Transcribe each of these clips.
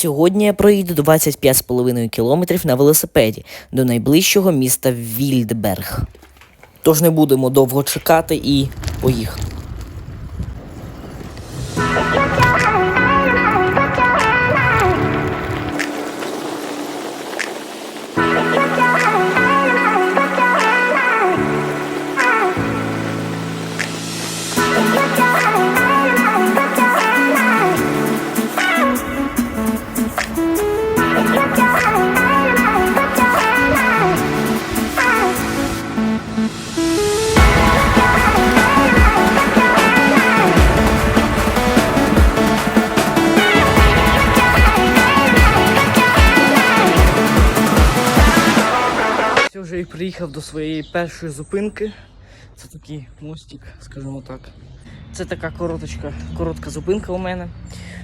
Сьогодні я проїду 25,5 кілометрів на велосипеді до найближчого міста Вільдберг. Тож не будемо довго чекати і поїхали. Приїхав до своєї першої зупинки. Це такий мостик, скажімо так. Це така короточка, коротка зупинка у мене,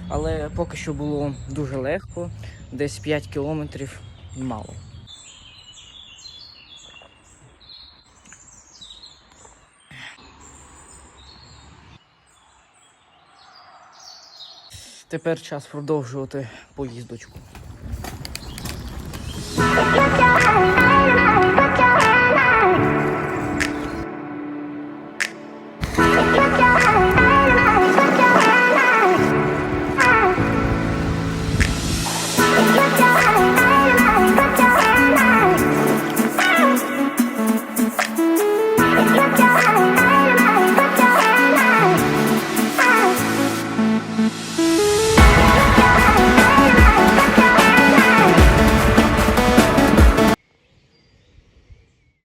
але поки що було дуже легко, десь 5 кілометрів мало. Тепер час продовжувати поїздочку.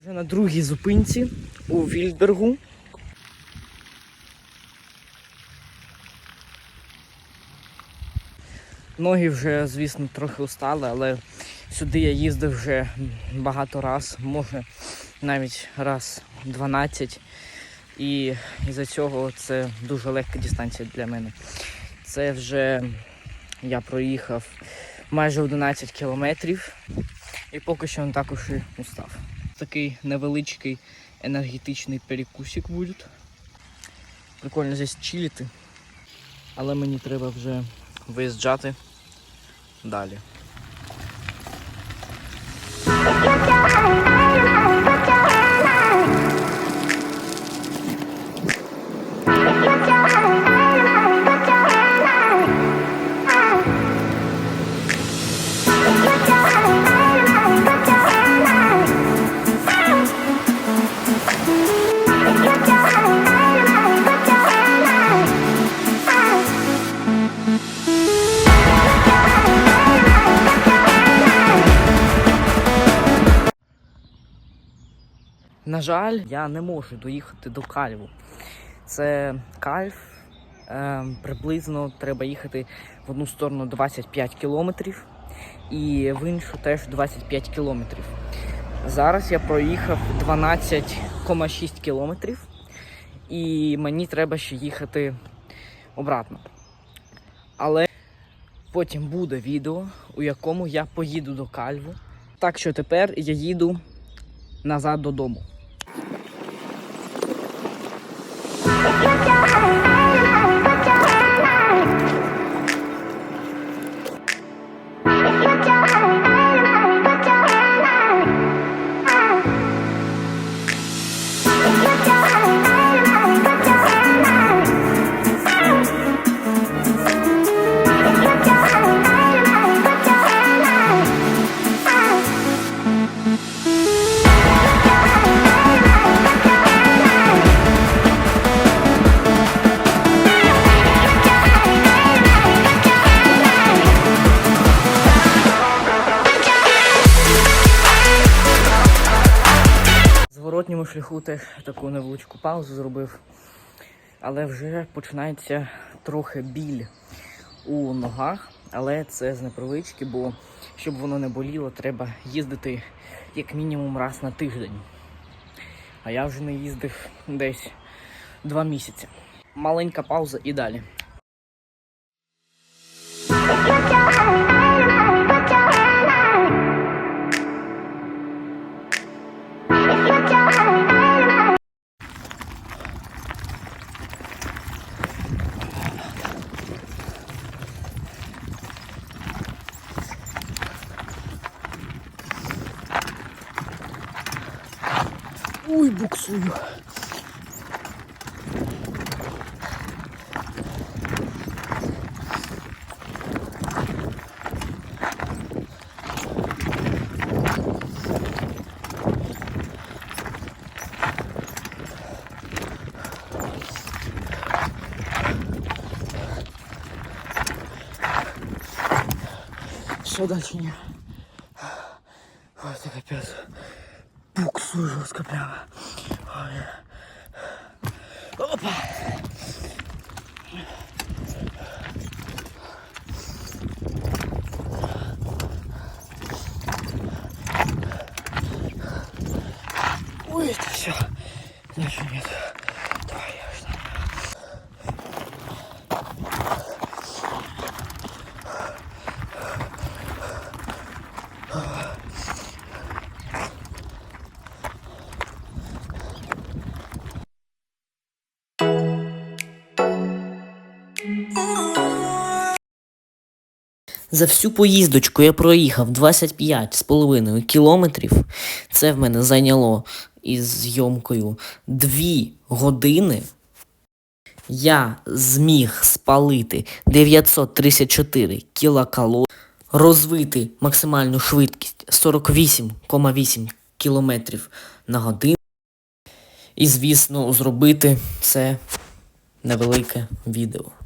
Вже на другій зупинці у Вільдбергу. Ноги вже, звісно, трохи устали, але сюди я їздив вже багато раз, може навіть раз 12. І із-за цього це дуже легка дистанція для мене. Це вже я проїхав майже 11 кілометрів і поки що він також і устав. Такий невеличкий енергетичний перекусик буде. Прикольно здесь чилити. Але мені треба вже виїжджати далі. На жаль, я не можу доїхати до Кальву. Це Кальв. Е, приблизно треба їхати в одну сторону 25 кілометрів і в іншу теж 25 кілометрів. Зараз я проїхав 12,6 кілометрів і мені треба ще їхати обратно. Але потім буде відео, у якому я поїду до Кальву. Так що тепер я їду назад додому. Зворотньому шляху теж таку невеличку паузу зробив. Але вже починається трохи біль у ногах, але це з непривички, бо щоб воно не боліло, треба їздити як мінімум раз на тиждень. А я вже не їздив десь два місяці. Маленька пауза і далі. Ой, буксую. Дальше не? Ой, это капец. Буксую жестко прямо. Опа. Ой, это все. Дальше нет. За всю поїздочку я проїхав 25,5 кілометрів. Це в мене зайняло із зйомкою 2 години. Я зміг спалити 934 кілокалорій, розвити максимальну швидкість 48,8 кілометрів на годину. І, звісно, зробити це невелике відео.